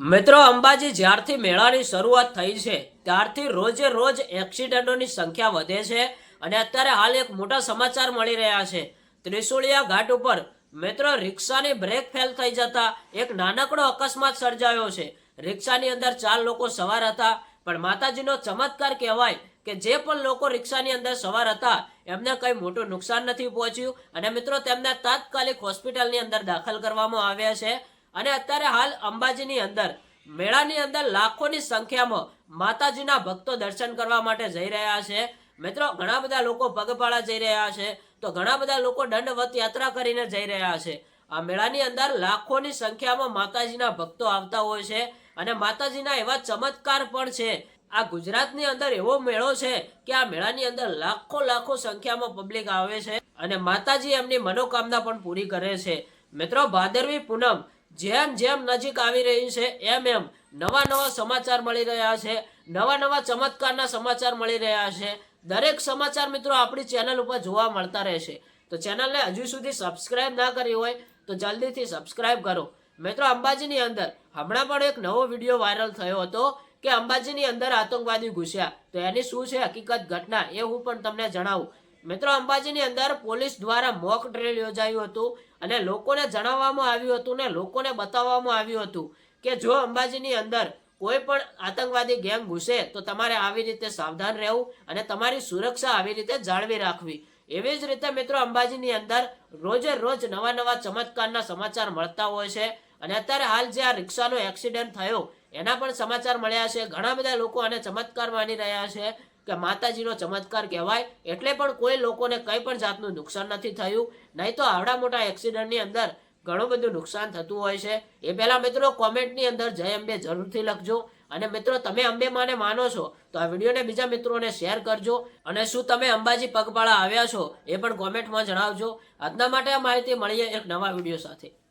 મિત્રો, અંબાજી જ્યારથી મેળાની શરૂઆત થઈ છે, ત્યારથી રોજે રોજ એક્સિડન્ટોની સંખ્યા વધે છે અને અત્યારે હાલ એક મોટા સમાચાર મળી રહ્યા છે. ત્રિશુળિયા ઘાટ ઉપર, મિત્રો, રિક્ષાની બ્રેક ફેલ થઈ જતા એક નાનકડો અકસ્માત સર્જાયો છે. રિક્ષાની અંદર ચાર લોકો સવાર હતા, પણ માતાજીનો ચમત્કાર કહેવાય કે જે પણ લોકો રિક્ષાની અંદર સવાર હતા, એમને કંઈ મોટું નુકસાન નથી પહોંચ્યું. અને મિત્રો, તેમને તાત્કાલિક હોસ્પિટલની અંદર દાખલ કરવામાં આવ્યા છે. અને અત્યારે હાલ અંબાજીની અંદર, મેળાની અંદર લાખોની સંખ્યામાં માતાજીના ભક્તો દર્શન કરવા માટે જઈ રહ્યા છે. મિત્રો, ઘણા બધા લોકો પગપાળા જઈ રહ્યા છે. તો ઘણા બધા લોકો દંડવત યાત્રા કરીને જઈ રહ્યા છે. આ મેળાની અંદર લાખોની સંખ્યામાં માતાજીના ભક્તો આવતા હોય છે અને માતાજીના એવા ચમત્કાર પણ છે. આ ગુજરાતની અંદર એવો મેળો છે કે આ મેળાની અંદર લાખો લાખો સંખ્યામાં પબ્લિક આવે છે અને માતાજી એમની મનોકામના પણ પૂરી કરે છે. મિત્રો, ભાદરવી પૂનમ જેમ જેમ નજીક આવી રહી છે, એમ એમ નવા નવા સમાચાર મળી રહ્યા છે, નવા નવા ચમત્કારના સમાચાર મળી રહ્યા છે. દરેક સમાચાર મિત્રો આપણી ચેનલ ઉપર જોવા મળતા રહેશે. તો ચેનલને હજુ સુધી સબસ્ક્રાઇબ ના કરી હોય તો જલ્દીથી સબસ્ક્રાઇબ કરો. મિત્રો, અંબાજીની અંદર હમણાં પણ એક નવો વીડિયો વાયરલ થયો હતો કે અંબાજીની અંદર આતંકવાદી ઘૂસ્યા. તો એની શું છે, હકીકત, ઘટના એ હું પણ તમને જણાવું. મિત્રો, અંબાજીની અંદર પોલીસ દ્વારા મોક ડ્રિલ યોજાયું હતું અને લોકોને જણાવવામાં આવ્યું હતું ને લોકોને બતાવવામાં આવ્યું હતું કે જો અંબાજીની અંદર કોઈ પણ આતંકવાદી ગેંગ ઘૂસે, તો તમારે આવી રીતે સાવધાન રહેવું અને તમારી સુરક્ષા આવી રીતે જાળવી રાખવી. એવી જ રીતે મિત્રો, અંબાજીની અંદર રોજે રોજ નવા નવા ચમત્કારના સમાચાર મળતા હોય છે અને અત્યારે હાલ જે આ રિક્ષાનો એક્સિડન્ટ થયો, એના પણ સમાચાર મળ્યા છે. ઘણા બધા લોકો આને ચમત્કાર માની રહ્યા છે. કે માતાજીનો ચમત્કાર કહેવાય એટલે પણ કોઈ લોકોને કંઈ પણ જાતનું નુકસાન નથી થયું. નહીં તો આવડા મોટા એક્સિડન્ટની અંદર ઘણું બધું નુકસાન થતું હોય છે. એ પહેલાં મિત્રો કોમેન્ટની અંદર જય અંબે જરૂરથી લખજો. અને મિત્રો, તમે અંબે માને માનો છો, તો આ વિડીયોને બીજા મિત્રોને શેર કરજો. અને શું તમે અંબાજી પગપાળા આવ્યા છો, એ પણ કોમેન્ટમાં જણાવજો. આજના માટે આ માહિતી મળીએ એક નવા વીડિયો સાથે.